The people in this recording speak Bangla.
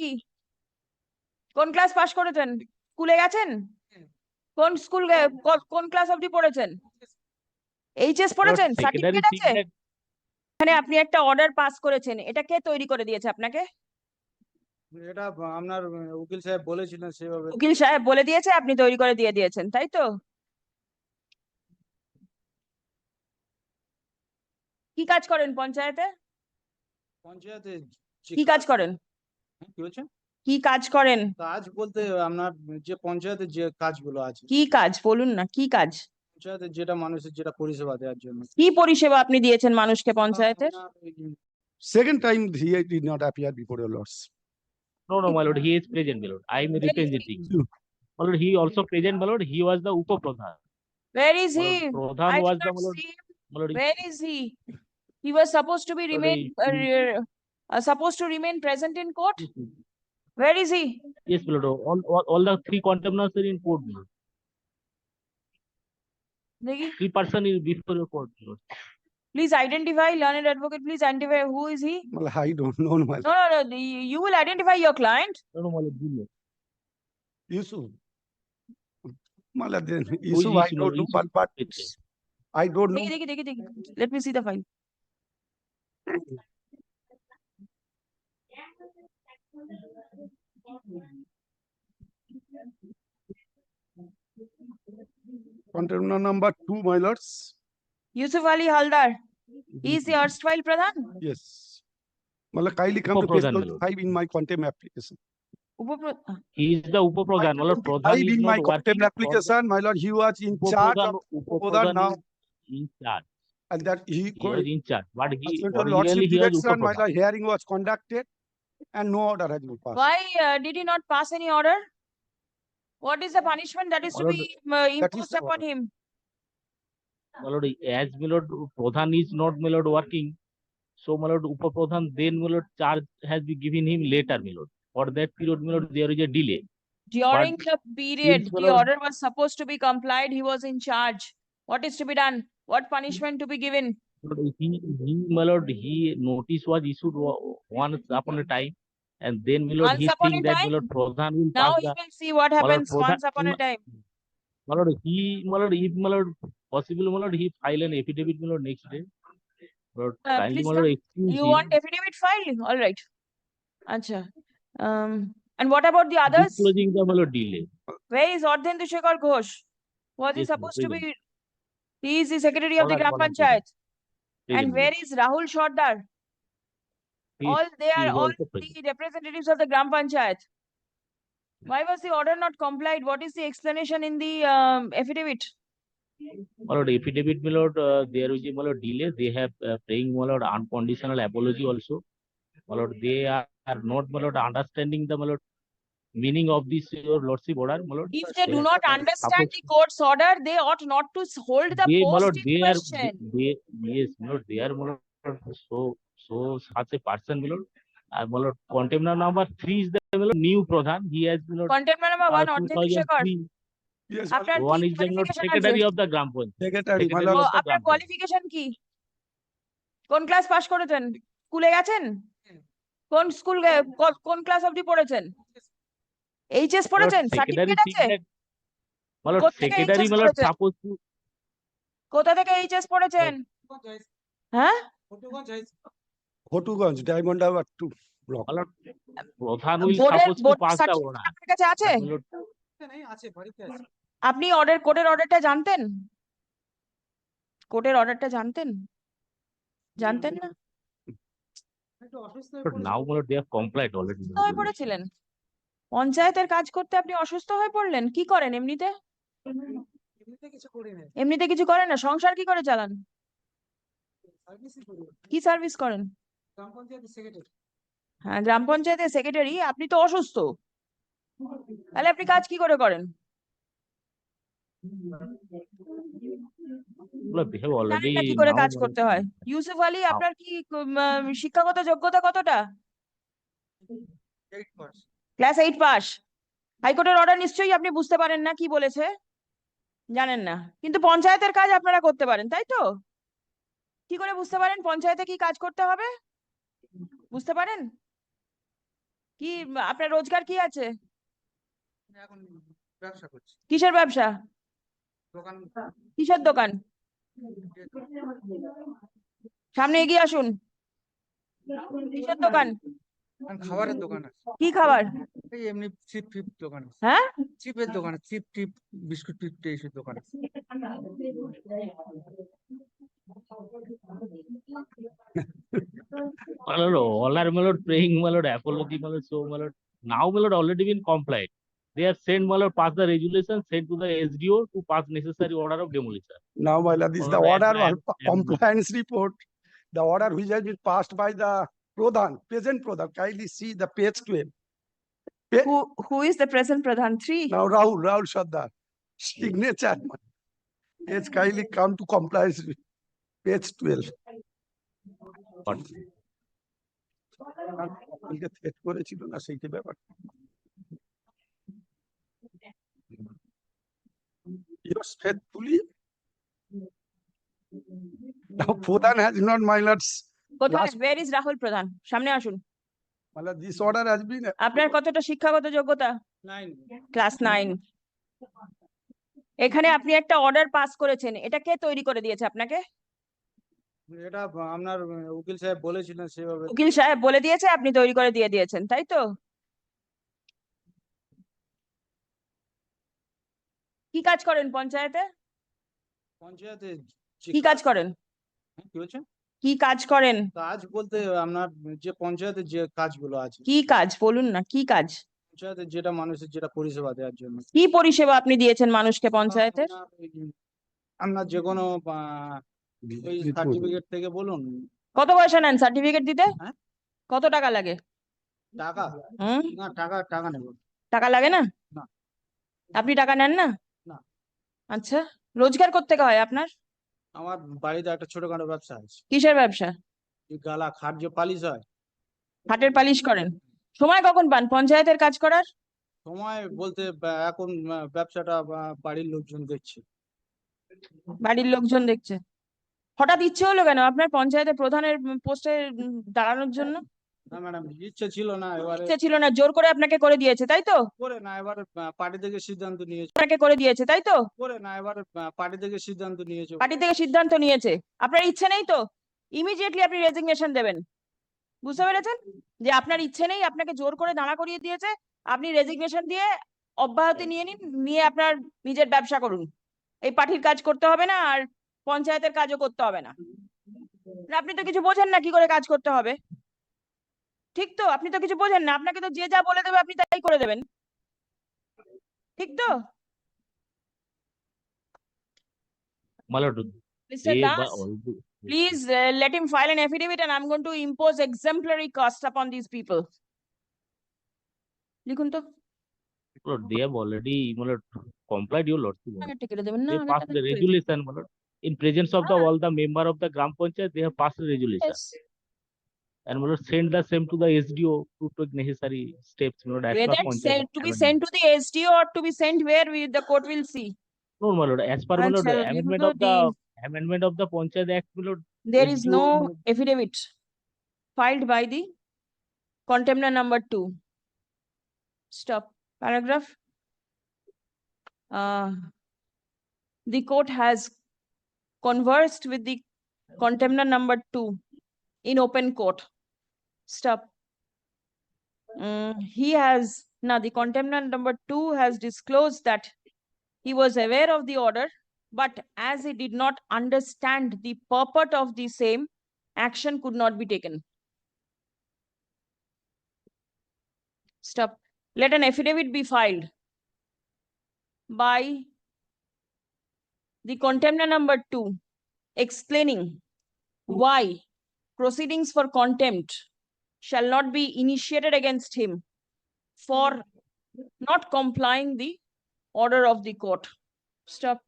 কি? কোন ক্লাস পাস করেছেন? স্কুলে গেছেন? কোন স্কুল কোন ক্লাস অবধি পড়েছেন? এইচএস পড়েছেন? সার্টিফিকেট আছে? এখানে আপনি একটা অর্ডার পাস করেছেন এটা কে তৈরি করে দিয়েছে আপনাকে? এটা আপনার উকিল সাহেব বলেছিলেন সেভাবে। উকিল সাহেব বলে দিয়েছে আপনি তৈরি করে দিয়ে দিয়েছেন তাই তো? কি কাজ করেন পঞ্চায়েতে? পঞ্চায়েতে কি কাজ করেন? হ্যাঁ, কি কাজ করেন? কাজ বলতে আপনার যে পঞ্চায়েতে যে কাজগুলো আছে। কি কাজ? বলুন না কি কাজ? যেটা মানুষের যেটা পরিষেবা দেওয়ার জন্য। কি পরিষেবা আপনি দিয়েছেন মানুষকে পঞ্চায়েতে second time he did not appear before your lords no present I am he also present my he was the উপপ্রধান where is he pradhan is he was supposed to be uh, supposed to remain present in court? Where is he? Yes, Plato. All, all, all the three contaminants are in court. Three person is before the court. Please identify, learned advocate, please identify who is he? Well, I don't know. No, no, no. You will identify your client. No, no, Yusuf. Yusuf, I don't know, but, but I don't know. Let me see the file. Container number two, my lords. Yusuf Ali Haldar, he is the erstwhile Pradhan. Yes. Well, kindly come to page my lord. five in my contempt application. Upapra- uh, He is the Upa Pradhan, my lord. Pradhan Five in my not contempt working. for the application, my lord, he was in charge Pradhan- of, Upa Pradhan Pradhan now. In charge. and that he. He was in charge, but he Pursuant to lordship originally he was Upa direction, my Pradhan. lord, hearing was conducted and no order has been passed. Why uh, did he not pass any order? What is the punishment that is to be uh, imposed upon him? My lord, as my lord, Pradhan is not my lord working. So my lord, Upa Pradhan, then my lord, charge has been given him later, my lord. For that period, my lord, there is a delay. During the period, my the lord- order was supposed to be complied, he was in charge. What is to be done? What punishment to be given? He, he, my lord, he notice was issued wa- once upon a time. And then, my lord, Once he think that, my lord, Pradhan will Now pass he the, will see what happens Pradhan- once upon a time. my lord, he, my lord, if, my lord, possible, my lord, he file an affidavit, my lord, next day. Lord, Uh, kindly, please my lord, excuse You him. want affidavit file? All right. Acha. Um, and what about the others? Disclosing the, my lord, delay. Where is Ardhendu Shekhar Ghosh? Was he Yes, ma'am, supposed to present. be? He is the secretary of the Gram Panchayat. Present, And where is Rahul Shodhar? He All they are all the representatives of the Gram Panchayat. Why was the order not complied? What is the explanation in the um, affidavit? My lord, affidavit, my lord, uh, there is a my lord delay. They have uh, praying, my lord, unconditional apology also. My lord, they are, are not, my lord, understanding the, my lord, meaning of this, your lordship order, my lord. If they do They- not understand the court's order, they ought not to hold the They, post lord, in they are, they, they- yes, my lord, they are, my lord, so, so such a person, my lord. Uh, my lord, number three is the, my new Pradhan. He has, my lord, Contempt number uh, one, Ardhendu Shekhar. Yes, One is the, my secretary of the Gram Panchayat. secretary, my Secretary lord, ও, of the আপনার. কোয়ালিফিকেশন কি কোন ক্লাস পাস করেছেন স্কুলে গেছেন কোন স্কুল কোন ক্লাস অবধি পড়েছেন এইচএস পড়েছেন secretary সার্টিফিকেট আছে My secretary, HS my lord, supposed to, কোথা থেকে এইচএস পড়েছেন হ্যাঁ Supposed to board pass the certificate order. আপনার কাছে আছে? আপনি অর্ডার কোর্টের অর্ডারটা জানতেন? কোর্টের অর্ডারটা জানতেন? জানতেন না. অসুস্থ হয়ে পড়েছিলেন। পঞ্চায়েতের কাজ করতে আপনি অসুস্থ হয়ে পড়লেন কি করেন এমনিতে? এমনিতে কিছু করি না এমনিতে কিছু করেন না। সংসার কি করে চালান? কি সার্ভিস করেন? গ্রাম পঞ্চায়েতের সেক্রেটারি হ্যাঁ গ্রাম পঞ্চায়েতের সেক্রেটারি আপনি তো অসুস্থ। তাহলে আপনি কাজ কি করে করেন? কি করে কাজ করতে হয়। ইউসুফ আলী আপনার কি শিক্ষাগত যোগ্যতা কতটা? ক্লাস এইট পাস হাইকোর্টের অর্ডার নিশ্চয়ই আপনি বুঝতে পারেন না কি বলেছে। জানেন না। কিন্তু পঞ্চায়েতের কাজ আপনারা করতে পারেন তাই তো? কি করে বুঝতে পারেন পঞ্চায়েতে কি কাজ করতে হবে? বুঝতে পারেন? কি আপনার রোজগার কি আছে? এখন ব্যবসা করছি। কিসের ব্যবসা? দোকান। কিসের দোকান? সামনে এগিয়ে আসুন। কিসের দোকান? খাবারের দোকান আছে। কি খাবার? এই এমনি চিপ টিপ দোকান আছে। হ্যাঁ? চিপের দোকান আছে চিপ টিপ বিস্কুট টিপ এইসব দোকান আছে। My lord, all are my lord praying, my lord, apology, my lord, so my lord. Now, my lord, already been compliant. They have sent, my lord, pass the resolution, sent to the SDO to pass necessary order of demolition. Now, my lord, this is the order am- compliance report. The order which has been passed by the Pradhan, present Pradhan, kindly see the page twelve. who who is the present pradhan three Now Rahul, Rahul Sardar, signature. Yes, kindly come to compliance page twelve. But কালকে threat করেছিল না সেইটা ব্যাপার। Yours faithfully. Now Pradhan has not, my lords, কোথায় where is রাহুল প্রধান? সামনে আসুন। my this order has been আপনার কতটা শিক্ষাগত যোগ্যতা? নাইন ক্লাস নাইন এখানে আপনি একটা অর্ডার পাস করেছেন। এটা কে তৈরি করে দিয়েছে আপনাকে? এটা আপনার উকিল সাহেব বলেছিলেন সেভাবে। উকিল সাহেব বলে দিয়েছে আপনি তৈরি করে দিয়ে দিয়েছেন তাই তো? কি কাজ করেন পঞ্চায়েতে? পঞ্চায়েতে কি কাজ করেন? হ্যাঁ, কি বলছেন? কি কাজ করেন? কাজ বলতে আপনার যে পঞ্চায়েতে যে কাজগুলো আছে। কি কাজ? বলুন না কি কাজ? পঞ্চায়েতে যেটা মানুষের যেটা পরিষেবা দেওয়ার জন্য। কি পরিষেবা আপনি দিয়েছেন মানুষকে পঞ্চায়েতের? আপনার যে কোনো ওই সার্টিফিকেট থেকে বলুন। কত পয়সা নেন সার্টিফিকেট দিতে? হ্যাঁ? কত টাকা লাগে? টাকা? হুম? না টাকা টাকা নেব। টাকা লাগে না? না। আপনি টাকা নেন না? না। আচ্ছা রোজগার করতে হয় আপনার? আমার বাড়িতে একটা ছোটখাটো ব্যবসা আছে। কিসের ব্যবসা? গালা খাট যে পালিশ হয়। খাটের পালিশ করেন। সময় কখন পান? পঞ্চায়েতের কাজ করার? সময় বলতে এখন ব্যবসাটা বাড়ির লোকজন দেখছে। বাড়ির লোকজন দেখছে। হঠাৎ ইচ্ছে হলো কেন? আপনার পঞ্চায়েতের প্রধানের পোস্টে দাঁড়ানোর জন্য? না ম্যাডাম ইচ্ছে ছিল না এবারে। ইচ্ছে ছিল না জোর করে আপনাকে করে দিয়েছে তাই তো? করে না এবারে পার্টি থেকে সিদ্ধান্ত নিয়েছে। আপনাকে করে দিয়েছে তাই তো? করে না এবারে পার্টি থেকে সিদ্ধান্ত নিয়েছে। পার্টি থেকে সিদ্ধান্ত নিয়েছে। আপনার ইচ্ছে নেই তো? ইমিডিয়েটলি আপনি রেজিগনেশন দেবেন। বুঝতে পেরেছেন? যে আপনার ইচ্ছে নেই আপনাকে জোর করে দাঁড়া করিয়ে দিয়েছে আপনি রেজিগনেশন দিয়ে অব্যাহতি নিয়ে নিন নিয়ে আপনার নিজের ব্যবসা করুন। এই পার্টির কাজ করতে হবে না আর পঞ্চায়েতের কাজও করতে হবে না। আপনি তো কিছু বোঝেন না কি করে কাজ করতে হবে। ঠিক তো? আপনি তো কিছু বোঝেন না। আপনাকে তো যে যা বলে দেবে আপনি তাই করে দেবেন। ঠিক তো? Please let me file an affidavit and I am to impose exemplary cost upon this people লিখুন তো। দে অলরেডি মানে কমপ্লাইড ইউ লট ঠিক আছে দেবেন না পাস দ্য রেজুলেশন মানে in presence of the ah. all the member of the Gram Panchayat, they have passed the resolution. Yes. And we will send the same to the SDO to take necessary steps. You know, Whether sent, to be sent to the SDO or to be sent where we, the court will see. No, my lord. As per lord, amendment of the amendment of the Panchayat Act, my lord. There is no affidavit filed by the contemner number two. Stop. Paragraph. Uh, the court has conversed with the contender number two in open court. Stop. Mm, he has, now the contender number two has disclosed that he was aware of the order, but as he did not understand the purport of the same, action could not be taken. Stop. Let an affidavit be filed by the contender number two explaining why proceedings for contempt shall not be initiated against him for not complying the order of the court. Stop.